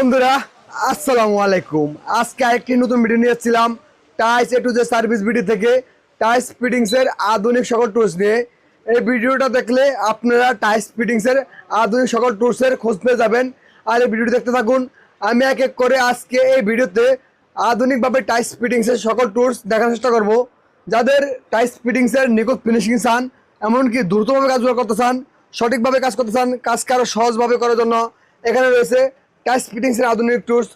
বন্ধুরা, আসসালামু আলাইকুম। আজকে আরেকটি নতুন ভিডিও নিয়ে এসেছিলাম tiles A to Z service video থেকে টাইস ফিটিংসের আধুনিক সকল টুলস নিয়ে। এই ভিডিওটা দেখলে আপনারা টাইস ফিটিংসের আধুনিক সকল টুলসের খোঁজ পেয়ে যাবেন। আর এই ভিডিওটি দেখতে থাকুন। আমি এক এক করে আজকে এই ভিডিওতে আধুনিকভাবে টাইস ফিটিংসের সকল টুলস দেখার চেষ্টা করব। যাদের টাইস ফিটিংসের নিখুঁত ফিনিশিং চান, এমনকি দ্রুতভাবে কাজগুলো করতে চান, সঠিকভাবে কাজ করতে চান, কাজকে আরও সহজভাবে করার জন্য এখানে রয়েছে টাইস ফিটিংসের আধুনিক টুলস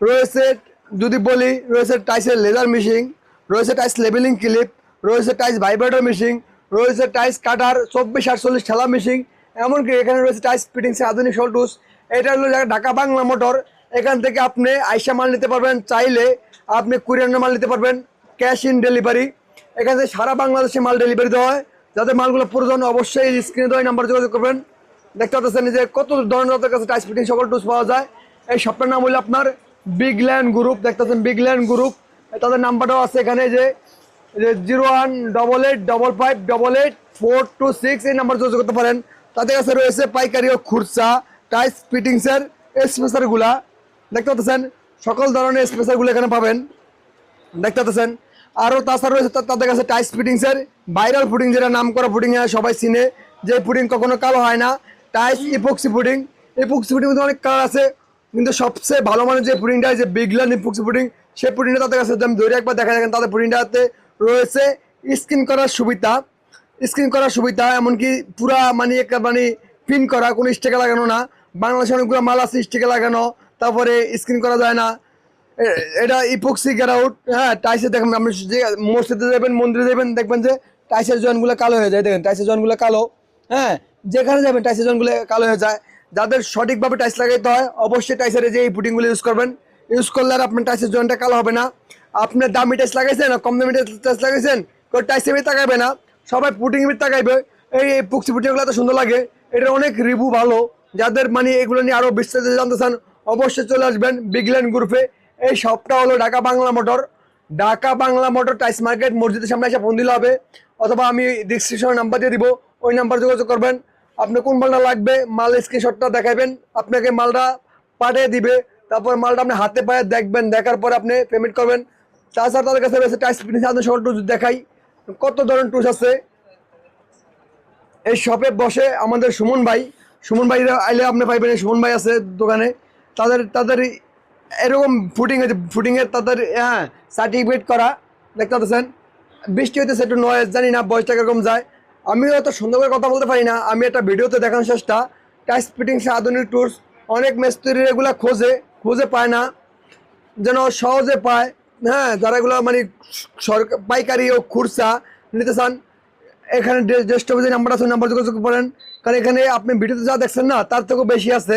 রয়েছে, যদি বলি, রয়েছে টাইসের লেজার মেশিন রয়েছে টাইস লেবেলিং ক্লিপ রয়েছে টাইস ভাইব্রেটর মেশিন রয়েছে টাইস কাটার চব্বিশ আটচল্লিশ ঠেলা মেশিন এমনকি এখানে রয়েছে টাইস ফিটিংসের আধুনিক সল টুলস এটা হলো ঢাকা বাংলা মোটর, এখান থেকে আপনি আইসা মাল নিতে পারবেন, চাইলে আপনি কুরিয়ার মাল নিতে পারবেন ক্যাশ ইন ডেলিভারি এখান থেকে সারা বাংলাদেশে মাল ডেলিভারি দেওয়া হয়। যাদের মালগুলো প্রয়োজন, অবশ্যই স্ক্রিনে দেওয়া নাম্বার যোগাযোগ করবেন। দেখতে পাচ্ছেন যে কত ধরনের তাদের কাছে টাইস ফিটিং সকল টুলস পাওয়া যায়। এই শপটার নাম হলো আপনার বিগ ল্যান্ড গ্রুপ দেখতে পাচ্ছেন বিগ ল্যান্ড গ্রুপ তাদের নাম্বারটাও আছে এখানে যে zero one double eight double five double eight four two six এই নাম্বার যোগাযোগ করতে পারেন। তাদের কাছে রয়েছে পাইকারি ও খুরসা টাইস ফিটিংসের স্পেসারগুলা দেখতে পাচ্ছেন, সকল ধরনের স্পেসারগুলো এখানে পাবেন। দেখতে পাচ্ছেন আরও তাছাড়া রয়েছে তাদের কাছে টাইস ফিটিংসের ভাইরাল ফুডিং যেটা নাম করা ফুডিং সবাই চিনে। যে ফুডিং কখনো কালো হয় না টাইস ইপক্সি ফুডিং ইপক্সি ফুডিং মধ্যে অনেক কালার আছে। কিন্তু সবচেয়ে ভালো মানের যে পুডিংটা যে বিগলান ইপক্সি পুডিং সেই পুডিংটা তাদের কাছে আমি ধরে একবার দেখা দেখেন তাদের পুডিংটাতে রয়েছে স্কিন করার সুবিধা। স্ক্রিন করার সুবিধা, এমনকি পুরা মানে একটা মানে পিন করা, কোনো স্টিকার লাগানো না। বাংলাদেশে অনেকগুলো মাল আছে স্টিকার লাগানো, তারপরে স্ক্রিন করা যায় না। এটা ইপক্সি গ্যারাউট হ্যাঁ টাইসে দেখেন, আপনি যে মসজিদে যাবেন, মন্দিরে যাবেন, দেখবেন যে টাইসের জয়েন্টগুলো কালো হয়ে যায়। দেখেন টাইসের জয়েন্টগুলো কালো। হ্যাঁ যেখানে যাবেন টাইসের জয়েন্টগুলো কালো হয়ে যায়। যাদের সঠিকভাবে টাইস লাগাইতে হয়, অবশ্যই টাইসের যে এই পুটিংগুলো ইউজ করবেন। ইউজ করলে আর আপনার টাইসের জয়েন্টটা কালো হবে না। আপনি দামি টাইস লাগাইছেন, কম দামি টাইস লাগাইছেন, কেউ টাইসের ভিতরে তাকাইবে না। সবাই পুটিং ভিতরে তাকাইবে। এই এই পুক্সি পুটিংগুলো এত সুন্দর লাগে। এটা অনেক রিভিউ ভালো। যাদের মানে এগুলো নিয়ে আরও বিস্তারিত জানতে চান, অবশ্যই চলে আসবেন বিগল্যান্ড গ্রুপে এই শপটা হলো Dhaka Bangla motor. Dhaka Bangla motor tiles market মসজিদের সামনে এসে ফোন দিলে হবে। অথবা আমি ডিসক্রিপশনে নাম্বার দিয়ে দিব। ওই নাম্বার যোগাযোগ করবেন। আপনি কোন মালটা লাগবে মাল স্ক্রিনশটটা দেখাবেন। আপনাকে মালটা পাঠিয়ে দিবে। তারপর মালটা আপনি হাতে পায়ে দেখবেন। দেখার পরে আপনি পেমেন্ট করবেন। তাছাড়া তাদের কাছে রয়েছে টাইস ফিটিংস আপনার সকল টুলস দেখাই, কত ধরনের টুলস আছে? এই শপে বসে আমাদের সুমন ভাই সুমন ভাই আইলে আপনি পাইবেন, সুমন ভাই আছে দোকানে। তাদের তাদের এরকম ফুটিং আছে ফুটিংয়ের তাদের হ্যাঁ সার্টিফিকেট করা, দেখতে পাচ্ছেন? বৃষ্টি হইতেছে একটু নয়েজ জানি না, বয়সটা কীরকম যায়। আমিও এত সুন্দর করে কথা বলতে পারি না। আমি একটা ভিডিওতে দেখানোর চেষ্টা। টাইস ফিটিংস আধুনিক টুলস অনেক মিস্ত্রি এগুলা খোঁজে, খুঁজে পায় না। যেন সহজে পায়। হ্যাঁ যারা এগুলো মানে সরকার পাইকারি ও খুরসা নিতে চান, এখানে জ্যেষ্ঠ যে নাম্বার আছে নাম্বার যোগাযোগ করেন। কারণ এখানে আপনি ভিডিওতে যা দেখছেন না, তার থেকেও বেশি আছে।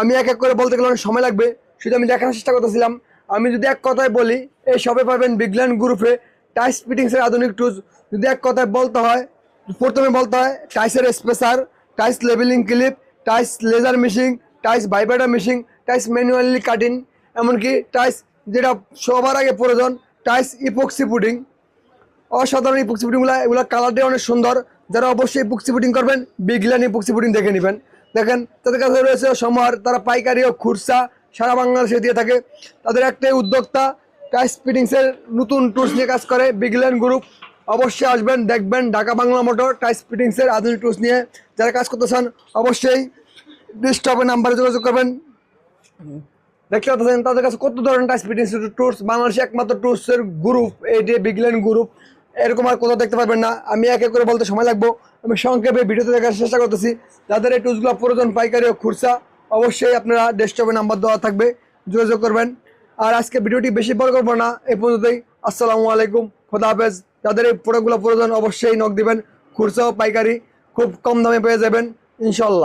আমি এক এক করে বলতে গেলে অনেক সময় লাগবে। শুধু আমি দেখানোর চেষ্টা করতেছিলাম। আমি যদি এক কথায় বলি, এই সবে পাবেন বিগল্যান্ড গ্রুপে টাইস ফিটিংসের আধুনিক টুলস যদি এক কথায় বলতে হয় প্রথমে বলতে হয় টাইসের spacer tiles labelling clip tiles laser machine tiles vibrator machine tiles manually cutting এমনকি টাইস যেটা সবার আগে প্রয়োজন টাইস ইপক্সি পুডিং অসাধারণ ইপক্সি পুডিংগুলো এগুলো কালারটাই অনেক সুন্দর। যারা অবশ্যই ইপক্সি পুডিং করবেন বিগলান ইপক্সি পুডিং দেখে নেবেন। দেখেন, তাদের কাছে রয়েছে সমার তারা পাইকারি ও খুরসা, সারা বাংলাদেশে দিয়ে থাকে। তাদের একটাই উদ্যোক্তা টাইস ফিটিংসের নতুন টুলস নিয়ে কাজ করে বিগল্যান গ্রুপ অবশ্যই আসবেন, দেখবেন ঢাকা বাংলা মোটর টাইস ফিটিংসের আধুনিক টুলস নিয়ে। যারা কাজ করতে চান, অবশ্যই ডিস্টপে নাম্বারে যোগাযোগ করবেন। দেখতে পাচ্ছেন, তাদের কাছে কত ধরনের টাইস ফিটিংস টুলস বাংলাদেশে একমাত্র টুলসের গ্রুপ এই যে বিগল্যান্ড গ্রুপ এরকম আর কোথাও দেখতে পারবেন না। আমি এক করে বলতে সময় লাগবো। আমি সংক্ষেপে ভিডিওতে দেখার চেষ্টা করতেছি। যাদের এই টুলসগুলো প্রয়োজন, পাইকারি ও খুরসা অবশ্যই আপনারা ডেস্কটপে নাম্বার দেওয়া থাকবে। যোগাযোগ করবেন। আর আজকে ভিডিওটি বেশি বড় করব না, এ পর্যন্তই। আসসালামু আলাইকুম। খোদা হাফেজ। যাদের এই প্রোডাক্টগুলো প্রয়োজন অবশ্যই নক দিবেন। খুচরা পাইকারি খুব কম দামে পেয়ে যাবেন ইনশাল্লাহ